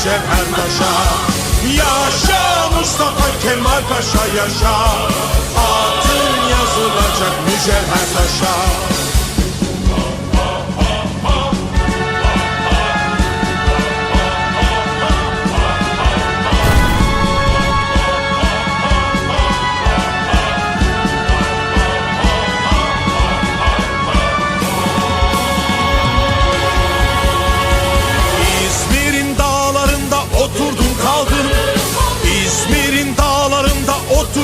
mücevher taşa Yaşa Mustafa Kemal Paşa yaşa. Adın yazılacak mücevher taşa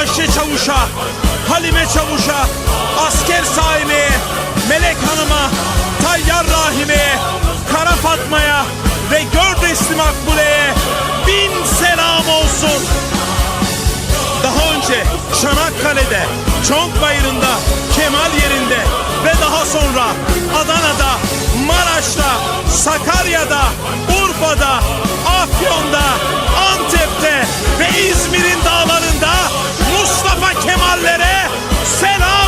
Ayşe Çavuş'a, Halime Çavuş'a, Asker Sahime'ye, Melek Hanım'a, Tayyar Rahime'ye, Kara Fatma'ya ve Gördesli Makbule'ye bin selam olsun. Daha önce Çanakkale'de, Çonk Bayırı'nda, Kemal yerinde ve daha sonra Adana'da, Maraş'ta, Sakarya'da, Urfa'da, Afyon'da, Antep'te ve İzmir'in dağları Kemallere selam.